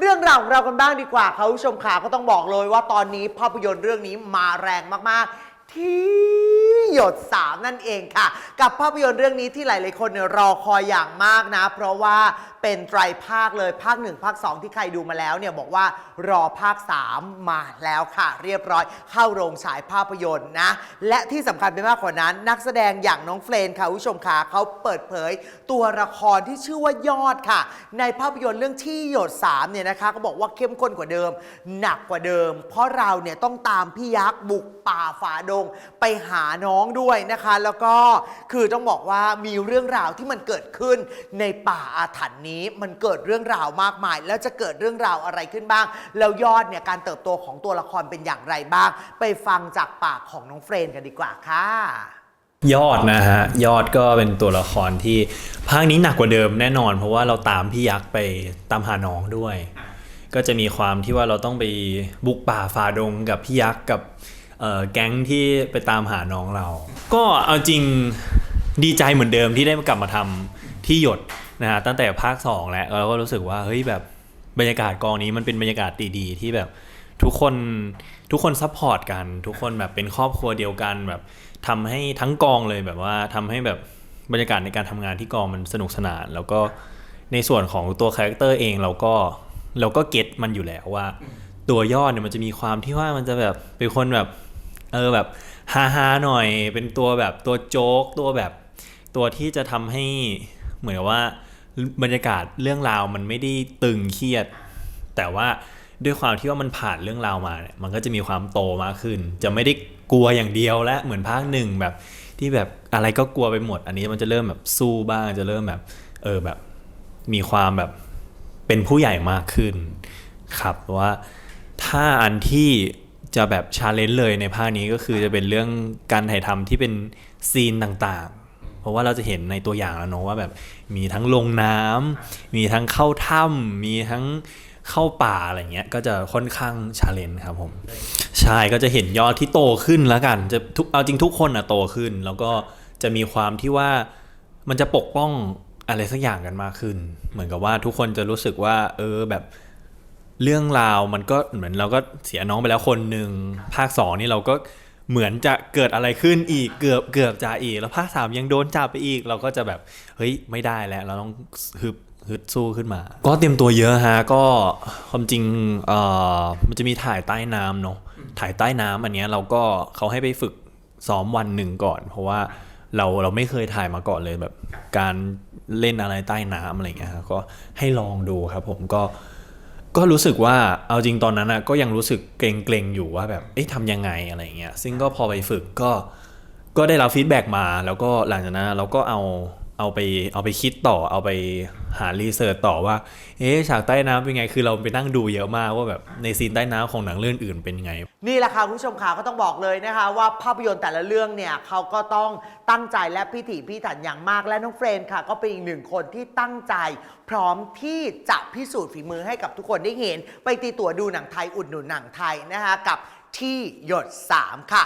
เรื่องราวของเรากันบ้างดีกว่าค่ะคุณผู้ชมขาก็ต้องบอกเลยว่าตอนนี้ภาพยนตร์เรื่องนี้มาแรงมากๆ ที่หยดสามนั่นเองค่ะ กับภาพยนตร์เรื่องนี้ที่หลายๆคนเนี่ยรอคอยอย่างมากนะ เพราะว่าเป็นไตรภาคเลยภาคหนึ่งภาคสองที่ใครดูมาแล้วเนี่ยบอกว่ารอภาค 3 มาแล้วค่ะ เรียบร้อยเข้าโรงฉายภาพยนตร์นะ และที่สำคัญไปมากกว่านั้น นักแสดงอย่างน้องเฟรนค่ะผู้ชมค่ะเขาเปิดเผยตัวละครที่ชื่อว่ายอดค่ะ ในภาพยนตร์เรื่องที่หยด 3 เนี่ยนะคะก็บอกว่าเข้มข้นกว่าเดิม หนักกว่าเดิม เพราะเราเนี่ยต้องตามพี่ยักษ์บุกป่าฝ่าดงไปหาน้องด้วยนะคะ แล้วก็คือต้องบอกว่ามีเรื่องราวที่มันเกิดขึ้นในป่าอาถรรพ์นี้มันเกิดเรื่องราวมากมาย แล้วจะเกิดเรื่องราวอะไรขึ้นบ้าง แล้วยอดเนี่ยการเติบโตของตัวละครเป็นอย่างไรบ้าง ไปฟังจากปากของน้องเฟรนกันดีกว่าค่ะยอดนะฮะยอดก็เป็นตัวละครที่ภาคนี้หนักกว่าเดิมแน่นอน เพราะว่าเราตามพี่ยักษ์ไปตามหาน้องด้วย ก็จะมีความที่ว่าเราต้องไปบุกป่าฝ่าดงกับพี่ยักษ์กับเอ่อ แก๊งที่ไปตามหาน้องเรา ก็เอาจริงดีใจเหมือนเดิมที่ได้กลับมาทำที่หยดนะฮะตั้งแต่ภาค 2 แล้วเราก็รู้สึกว่าเฮ้ยแบบบรรยากาศกองนี้มันเป็นบรรยากาศดีๆที่แบบทุกคนทุกคนซัพพอร์ตกัน ทุกคนแบบเป็นครอบครัวเดียวกันแบบทำให้ทั้งกองเลยแบบว่าทำให้แบบบรรยากาศในการทำงานที่กองมันสนุกสนาน แล้วก็ในส่วนของตัวคาแรคเตอร์เองเราก็เราก็เก็ตมันอยู่แล้วว่า ตัวยอดเนี่ยมันจะมีความที่ว่ามันจะแบบเป็นคนแบบ เออแบบฮาฮาหน่อย เป็นตัวแบบตัวโจ๊กตัวแบบตัวที่จะทำให้เหมือนว่าบรรยากาศเรื่องราวมันไม่ได้ตึงเครียด แต่ว่าด้วยความที่ว่ามันผ่านเรื่องราวมาเนี่ยมันก็จะมีความโตมากขึ้น จะไม่ได้กลัวอย่างเดียวและเหมือนภาคหนึ่งแบบที่แบบอะไรก็กลัวไปหมด อันนี้มันจะเริ่มแบบสู้บ้างจะเริ่มแบบ เออแบบมีความแบบเป็นผู้ใหญ่มากขึ้น ครับว่าถ้าอันที่ จะแบบชาเลนจ์เลยในภาคนี้ก็คือจะเป็นเรื่องการถ่ายทำที่เป็นซีนต่างๆ เพราะว่าเราจะเห็นในตัวอย่างแล้วเนอะว่าแบบมีทั้งลงน้ำมีทั้งเข้าถ้ำมีทั้งเข้าป่าอะไรเงี้ยก็จะค่อนข้างชาเลนจ์ครับผมใช่ก็จะเห็นยอดที่โตขึ้นแล้วกัน จะทุกเอาจริงทุกคนอะโตขึ้น แล้วก็จะมีความที่ว่ามันจะปกป้องอะไรสักอย่างกันมากขึ้น เหมือนกับว่าทุกคนจะรู้สึกว่า เออแบบ เรื่องราวมันก็เหมือนเราก็เสียน้องไปแล้วคนหนึ่งภาคสองนี่เราก็เหมือนจะเกิดอะไรขึ้นอีกเกือบเกือบจะอีก แล้วภาคสามยังโดนจับไปอีก เราก็จะแบบเฮ้ยไม่ได้แล้ว เราต้องฮึบฮึดสู้ขึ้นมา ก็เตรียมตัวเยอะฮะก็ความจริงเอ่อมันจะมีถ่ายใต้น้ำเนาะถ่ายใต้น้ำอันเนี้ยเราก็เขาให้ไปฝึกซ้อมวันหนึ่งก่อน เพราะว่าเราเราไม่เคยถ่ายมาก่อนเลยแบบการเล่นอะไรใต้น้ำอะไรเงี้ยครับก็ให้ลองดูครับผมก็ ก็รู้สึกว่าเอาจริงตอนนั้นนะก็ยังรู้สึกเกรงๆอยู่ว่าแบบเอ๊ะทำยังไงอะไรเงี้ยซึ่งก็พอไปฝึกก็ก็ได้รับฟีดแบ็กมาแล้วก็หลังจากนั้นเราก็เอา เอาไปเอาไปคิดต่อเอาไปหารีเสิร์ชต่อว่า เอ๊ะฉากใต้น้ำเป็นไง คือเราไปนั่งดูเยอะมากว่าแบบในซีนใต้น้ำของหนังเรื่องอื่นเป็นไง นี่แหละค่ะคุณผู้ชมค่ะก็ต้องบอกเลยนะคะว่าภาพยนตร์แต่ละเรื่องเนี่ยเขาก็ต้องตั้งใจและพิถีพิถันอย่างมากและน้องเฟรนค่ะ ก็เป็นอีกหนึ่งคนที่ตั้งใจ พร้อมที่จะพิสูจน์ฝีมือให้กับทุกคนได้เห็น ไปตีตั๋วดูหนังไทยอุดหนุนหนังไทยนะคะกับที่หยด 3 ค่ะ